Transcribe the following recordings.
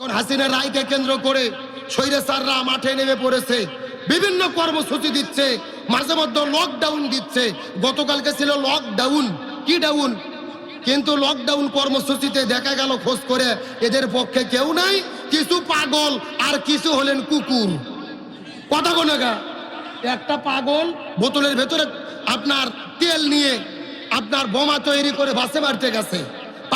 হাসিনা রায়কে কেন্দ্র করে স্বৈরাচাররা মাঠে নেমে পড়েছে। বিভিন্ন কর্মসূচি দিচ্ছে, মাঝে মধ্যে লকডাউন দিচ্ছে। গতকালকে ছিল লকডাউন কি ডাউন কিন্তু লকডাউন কর্মসূচিতে দেখা গেল খোঁজ করে এদের পক্ষে কেউ নাই, কিছু পাগল আর কিছু হলেন কুকুর। কথা কোনগা একটা পাগল বোতলের ভেতরে আপনার তেল নিয়ে আপনার বোমা তৈরি করে বাসে মারতে গেছে।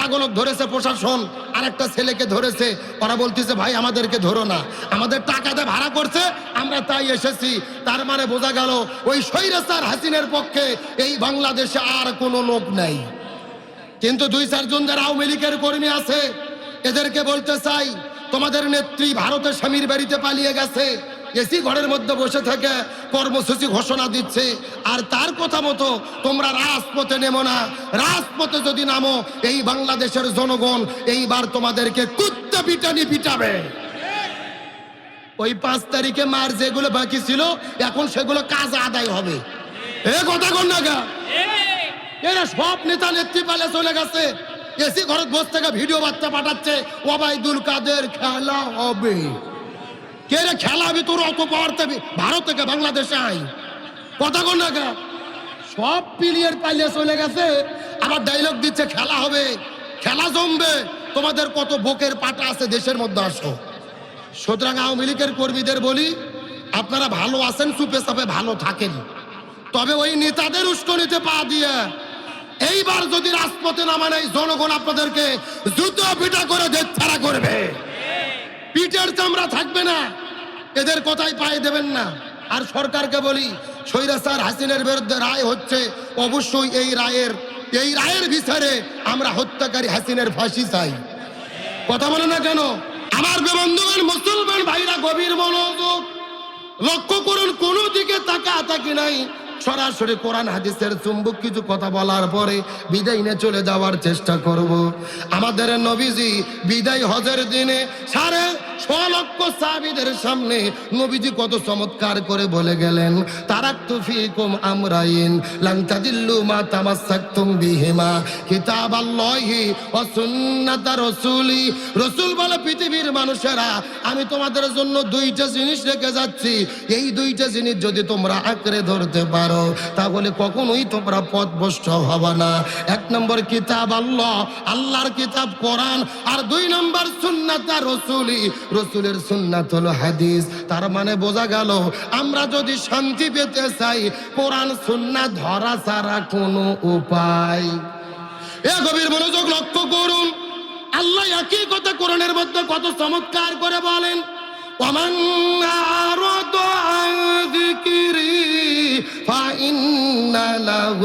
পাগলক ধরেছে প্রশাসন আর একটা ছেলেকে ধরেছে। ওরা বলতেছে, ভাই, আমাদেরকে ধরো না। আমাদের টাকাতে ভাড়া করছে, আমরা তাই এসেছি। তার মানে বোঝা গেল, ওই স্বৈরাচার হাসিনের পক্ষে এই বাংলাদেশে আর কোনো লোক নাই। কিন্তু দুই চারজন যারা আওয়ামী লীগের কর্মী আছে, এদেরকে বলতে চাই, তোমাদের নেত্রী ভারতের স্বামীর বাড়িতে পালিয়ে গেছে। এসি ঘরের মধ্যে বসে থেকে কর্মসূচি ঘোষণা দিচ্ছে। আর তার কথা মতো তোমরা রাজপথে নেমো না। রাজপথে যদি নামো, এই বাংলাদেশের জনগণ এইবার তোমাদেরকে কুত্তে পিটানি পিটাবে। ওই পাঁচ তারিখে মার যেগুলো বাকি ছিল, এখন সেগুলো কাজ আদায় হবে। এ কথা কন না এরা সব নেতা নেত্রী পালে চলে গেছে। এসি ঘরে বস থেকে ভিডিও বার্তা পাঠাচ্ছে, ওবায়দুল কাদের খেলা হবে। কে রে খেলা হবে? তোর অত পাওয়ার ভারত থেকে বাংলাদেশে আই কথা কন না? সব প্লেয়ার পালিয়ে চলে গেছে, আবার ডায়লগ দিচ্ছে, খেলা হবে। খেলা জমবে। তোমাদের কত বুকের পাটা আছে দেশের মধ্যে, আসো। সুতরাং আওয়ামী লীগের কর্মীদের বলি, আপনারা ভালো আছেন, চুপে চাপে ভালো থাকেন। তবে ওই নেতাদের উস্কনিতে পা দিয়ে, এইবার যদি রাজপথে নামা নেই, জনগণ আপনাদেরকে জুতো পিটা করে ছাড়া করবে। পিঠের চামড়া থাকবে না। এদের কথাই পায়ে দেবেন না। আর সরকারকে বলি, স্বৈরাচার হাসিনের বিরুদ্ধে রায় হচ্ছে, অবশ্যই এই রায়ের এই রায়ের বিচারে আমরা হত্যাকারী হাসিনের ফাঁসি চাই। কথা বলে না কেন? আমার বন্ধুগণ, মুসলমান ভাইরা গভীর মনোযোগ লক্ষ্য করুন, কোন দিকে তাকা তাকি নাই? সরাসরি কোরআন হাদিসের চুম্বক কিছু কথা বলার পরে বিদায় নিয়ে চলে যাওয়ার চেষ্টা করব। আমাদের নবীজি বিদায় হজের দিনে সাড়ে লক্ষ সাহাবীদের সামনে নবীজি কত চমৎকার করে বলে গেলেন, তারাক্তু ফিকুম আমরাইন, লান তাদিল্লু মা তামাসসাকতুম বিহিমা, কিতাবাল্লাহি ওয়া সুন্নাতা রাসূলি। রাসূল বলে, পৃথিবীর মানুষেরা, আমি তোমাদের জন্য দুইটা জিনিস রেখে যাচ্ছি। এই দুইটা জিনিস যদি তোমরা আঁকড়ে ধরতে পারো, তাহলে কখনোই তোমরা পথভ্রষ্ট হবে না। এক নম্বর কিতাব আল্লাহ, আল্লাহর কিতাব কোরআন, আর দুই নম্বর সুন্নাতা রসুলি। রসুলের সুন্নাত হলো হাদিস। তার মানে বোঝা গেল, আমরা যদি শান্তি পেতে চাই, কোরআন সুন্না ধরা ছাড়া কোনো উপায়। এ গভীর মনোযোগ লক্ষ্য করুন। আল্লাহ একই কথা কোরআনের মধ্যে কত চমৎকার করে বলেন। ومن أعرض عن ذكري فإن له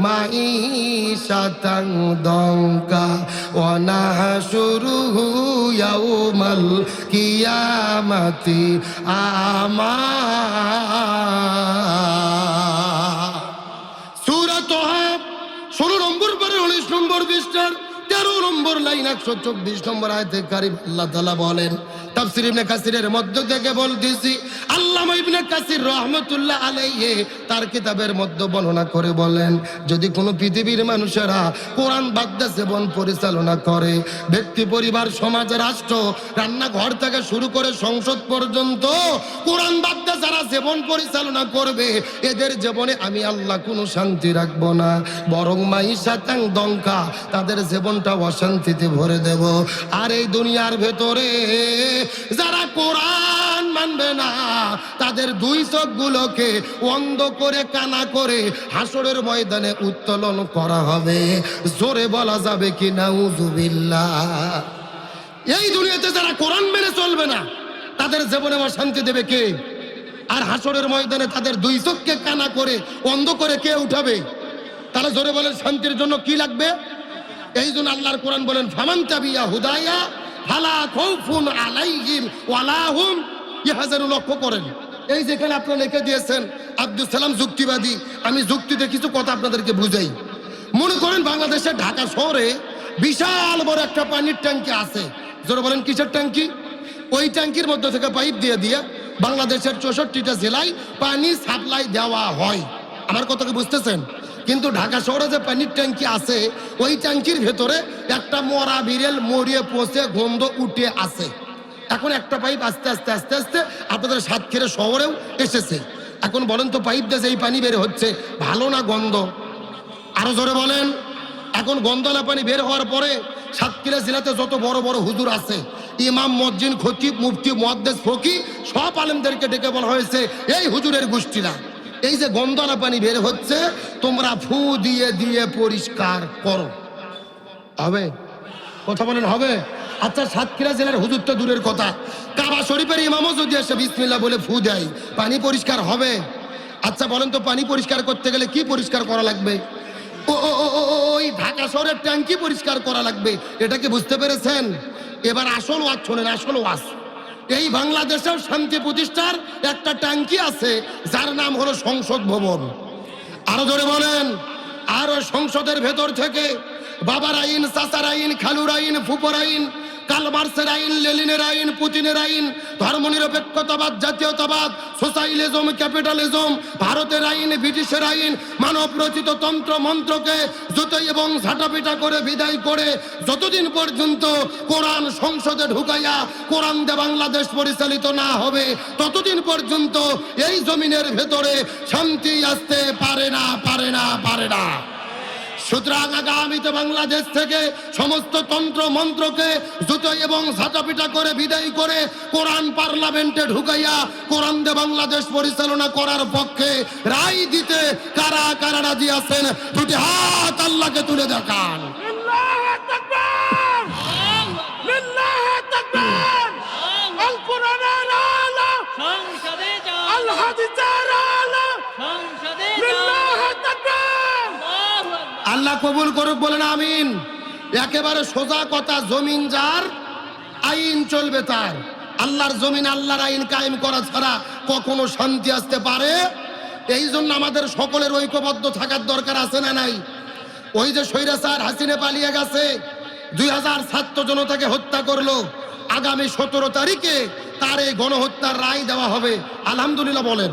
معيشة ضنكا ونحشره يوم القيامة أعمى সুরাত ষোলো নম্বর পরে উনিশ নম্বর পৃষ্ঠার তেরো নম্বর লাইন একশো চব্বিশ নম্বর আয়তে কারিম আল্লাহ তালা বলেন, তাফসির ইবনে কাসিরের মধ্য থেকে বলতেছি ইবনে কাসির রহমতুল্লাহ তার কিতাবের বর্ণনা করে বলেন, যদি কোনো পৃথিবীর মানুষেরা কোরআন সেবন পরিচালনা করে, ব্যক্তি, পরিবার, সমাজ, রাষ্ট্র, রান্নাঘর থেকে শুরু করে সংসদ পর্যন্ত কোরআন বাদ্যা যারা জীবন পরিচালনা করবে, এদের জীবনে আমি আল্লাহ কোনো শান্তি রাখব না। বরং মাইশা তাং দঙ্কা তাদের জীবনটা অশান্তিতে ভরে দেব। আর এই দুনিয়ার ভেতরে যারা কোরআন মানবে না, তাদের দুই চোখগুলোকে অন্ধ করে, কানা করে হাসরের ময়দানে উত্তোলন করা হবে। জোরে বলা যাবে কি, নাউজুবিল্লাহ। এই দুনিয়াতে যারা কোরআন মেনে চলবে না, তাদের জীবনে আমার শান্তি দেবে কে? আর হাসরের ময়দানে তাদের দুই চোখকে কানা করে, অন্ধ করে কে উঠাবে? তাহলে জোরে বলেন, শান্তির জন্য কি লাগবে? এই জন্য আল্লাহর কোরআন বলেন, ফামান তাবিয়া হুদাইয়া ফালা খাউফুন আলাইহিম ওয়ালা হুম ইহজারু, লক্ষ্য করেন। এই যেখানে আপনারা লিখে দিয়েছেন আব্দুল সালাম যুক্তিবাদী, আমি যুক্তিতে কিছু কথা আপনাদেরকে বুঝাই। মনে করেন বাংলাদেশের ঢাকা শহরে বিশাল বড় একটা পানির ট্যাঙ্কি আছে। জোরে বলেন, কিসের ট্যাঙ্কি? ওই ট্যাঙ্কির মধ্যে থেকে পাইপ দিয়ে দিয়ে বাংলাদেশের চৌষট্টিটা জেলায় পানি সাপ্লাই দেওয়া হয়। আমার কথাকে বুঝতেছেন? কিন্তু ঢাকা শহরে যে পানির ট্যাঙ্কি আছে, ওই ট্যাঙ্কির ভেতরে একটা মরা বিড়েল মরিয়ে পচে, গন্ধ উঠে আছে। এখন একটা পাইপ আস্তে আস্তে আস্তে আস্তে আপনাদের সাতক্ষীরা শহরেও এসেছে। এখন বলেন তো, পাইপ দেশে এই পানি বের হচ্ছে, ভালো না গন্ধ? আরও জোরে বলেন। এখন গন্ধলা পানি বের হওয়ার পরে সাতক্ষীরা জেলাতে যত বড় বড় হুজুর আছে, ইমাম মজ্জিন খতিব, মুফতি মহাদ্দেশ ফকি, সব আলেমদেরকে ডেকে বলা হয়েছে, এই হুজুরের গোষ্ঠীরা। এই যে গন্ধলা পানি বের হচ্ছে তোমরা ফু দিয়ে দিয়ে পরিষ্কার করো। হবে? কথা বলেন হবে? আচ্ছা সাতক্ষীরা জেলার হুজুর তো দূরের কথা। কাবা শরীফের ইমামও যদি এসে বিসমিল্লা বলে ফু দেয় পানি পরিষ্কার হবে? আচ্ছা বলেন তো পানি পরিষ্কার করতে গেলে কি পরিষ্কার করা লাগবে? ও, ওই ঢাকা শহরের ট্যাঙ্কি পরিষ্কার করা লাগবে এটা কি বুঝতে পেরেছেন? এবার আসল ওয়াজ শোনেন আসল ওয়াজ। এই বাংলাদেশের শান্তি প্রতিষ্ঠার একটা ট্যাঙ্কি আছে, যার নাম হলো সংসদ ভবন। আরও ধরে বলেন, আর সংসদের ভেতর থেকে বাবার আইন চাচার আইন খালুর আইন ফুপর আইন কালমার্সের আইন লেলিনের আইন, পুতিনের আইন, ধর্মনিরপেক্ষতাবাদ, জাতীয়তাবাদ সোশ্যালিজম ক্যাপিটালিজম, ভারতের আইন, ব্রিটিশের আইন মানব রচিত তন্ত্র, মন্ত্রকে জুতোই এবং ঝাঁটাপিটা করে বিদায় করে যতদিন পর্যন্ত কোরআন সংসদে ঢুকাইয়া কোরআন দে বাংলাদেশ পরিচালিত না হবে, ততদিন পর্যন্ত এই জমিনের ভেতরে শান্তি আসতে পারে না পারে না পারে না। সুতরাং আগামীতে বাংলাদেশ থেকে সমস্ত তন্ত্র মন্ত্রকে জুতো এবং ঝাঁটাপিটা করে বিদায় করে কোরআন পার্লামেন্টে ঢুকাইয়া কোরআন দে বাংলাদেশ পরিচালনা করার পক্ষে রায় দিতে কারা কারা রাজি আছেন দুটি হাত আল্লাহকে তুলে দেখান لله আল্লাহু কবুল করুক, বলেন আমিন। একেবারে সোজা কথা, জমিন যার, আইন চলবে তার। আল্লাহর জমিন আল্লাহর আইন কায়েম করা ছাড়া কখনো শান্তি আসতে পারে। এই জন্য আমাদের সকলের ঐক্যবদ্ধ থাকার দরকার আছে না নাই? ওই যে স্বৈরাচার হাসিনে পালিয়ে গেছে, দুই হাজার ছাত্র জনতাকে হত্যা করল। আগামী সতেরো তারিখে তার এই গণহত্যার রায় দেওয়া হবে। আলহামদুলিল্লাহ বলেন।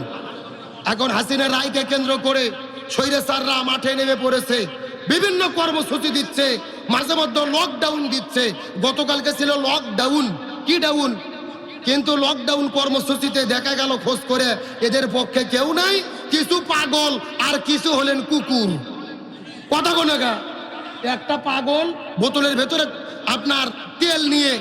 এখন হাসিনের রায়কে কেন্দ্র করে স্বৈরাচাররা মাঠে নেমে পড়েছে। বিভিন্ন কর্মসূচি দিচ্ছে, মাঝে মধ্যে লকডাউন দিচ্ছে। গতকালকে ছিল লকডাউন কি ডাউন কিন্তু লকডাউন কর্মসূচিতে দেখা গেল খোঁজ করে এদের পক্ষে কেউ নাই, কিছু পাগল আর কিছু হলেন কুকুর। কথা কোনে একটা পাগল বোতলের ভেতরে আপনার তেল নিয়ে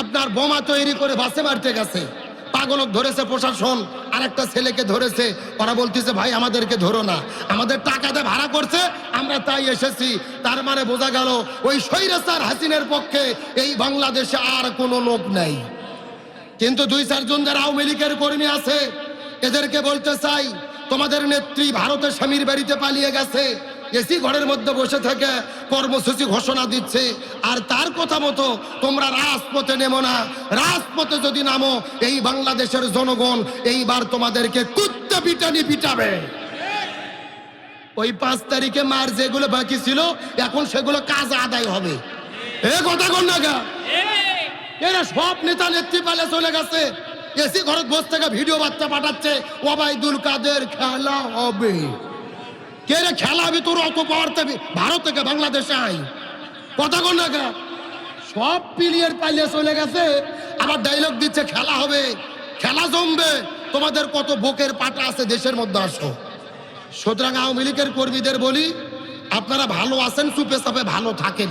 আপনার বোমা তৈরি করে বাসে বাড়তে গেছে। পাগলক ধরেছে প্রশাসন আর একটা ছেলেকে ধরেছে। ওরা বলতেছে, ভাই, আমাদেরকে ধরো না। আমাদের টাকাতে ভাড়া করছে, আমরা তাই এসেছি। তার মানে বোঝা গেল, ওই স্বৈরাচার হাসিনের পক্ষে এই বাংলাদেশে আর কোনো লোক নাই। কিন্তু দুই চারজন যারা আওয়ামী লীগের কর্মী আছে, এদেরকে বলতে চাই, তোমাদের নেত্রী ভারতের স্বামীর বাড়িতে পালিয়ে গেছে। এসি ঘরের মধ্যে বসে থেকে কর্মসূচি ঘোষণা দিচ্ছে। আর তার কথা মতো তোমরা রাজপথে নেমো না। রাজপথে যদি নামো, এই বাংলাদেশের জনগণ এইবার তোমাদেরকে কুত্তে পিটানি পিটাবে। ওই পাঁচ তারিখে মার যেগুলো বাকি ছিল, এখন সেগুলো কাজ আদায় হবে। এ কথা কন না এরা সব নেতা নেত্রী পালে চলে গেছে। এসি ঘরে বসে থেকে ভিডিও বার্তা পাঠাচ্ছে, ওবায়দুল কাদের খেলা হবে। কে রে খেলা হবে তোর অত পাওয়ার থেকে ভারত থেকে বাংলাদেশে আই কথা কন না সব প্লেয়ার পালিয়ে চলে গেছে, আবার ডায়লগ দিচ্ছে, খেলা হবে। খেলা জমবে। তোমাদের কত বুকের পাটা আছে দেশের মধ্যে, আসো। সুতরাং আওয়ামী লীগের কর্মীদের বলি, আপনারা ভালো আছেন সুপে চাপে ভালো থাকেন।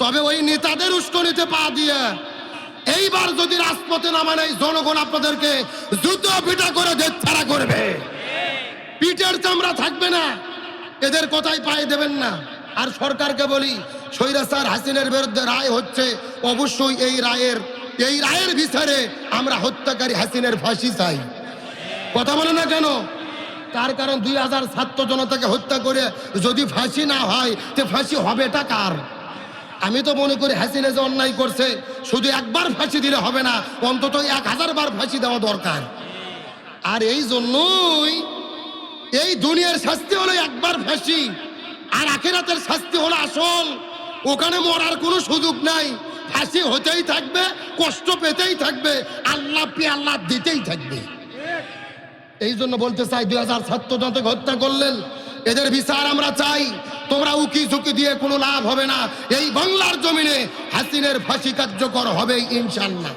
তবে ওই নেতাদের উস্কনিতে পা দিয়ে, এইবার যদি রাজপথে নামান এই জনগণ আপনাদেরকে জুতো পিটা করে দেশ ছাড়া করবে। পিঠের চামড়া থাকবে না। এদের কথাই পায়ে দেবেন না। আর সরকারকে বলি স্বৈরাচার হাসিনের বিরুদ্ধে রায় হচ্ছে, অবশ্যই এই রায়ের এই রায়ের বিচারে আমরা হত্যাকারী হাসিনের ফাঁসি চাই। কথা বলে না কেন? তার কারণ দুই হাজার ছাত্র জনতাকে হত্যা করে যদি ফাঁসি না হয়, তে ফাঁসি হবেটা কার? আমি তো মনে করি হাসিনা যে অন্যায় করছে, শুধু একবার ফাঁসি দিলে হবে না, অন্তত এক হাজার বার ফাঁসি দেওয়া দরকার। আর এই জন্যই এই দুনিয়ার শাস্তি হলো একবার ফাঁসি, আর আখেরাতের শাস্তি হলো আসল। ওখানে মরার কোনো সুযোগ নাই। ফাঁসি হতেই থাকবে, কষ্ট পেতেই থাকবে, আল্লাহ পে আল্লাহ দিতেই থাকবে। এই জন্য বলতে চাই দুই হাজার ছাত্র জনতাকে হত্যা করলেন। এদের বিচার আমরা চাই। তোমরা উকি ঝুঁকি দিয়ে কোনো লাভ হবে না। এই বাংলার জমিনে হাসিনের ফাঁসি কার্যকর হবে ইনশাল্লাহ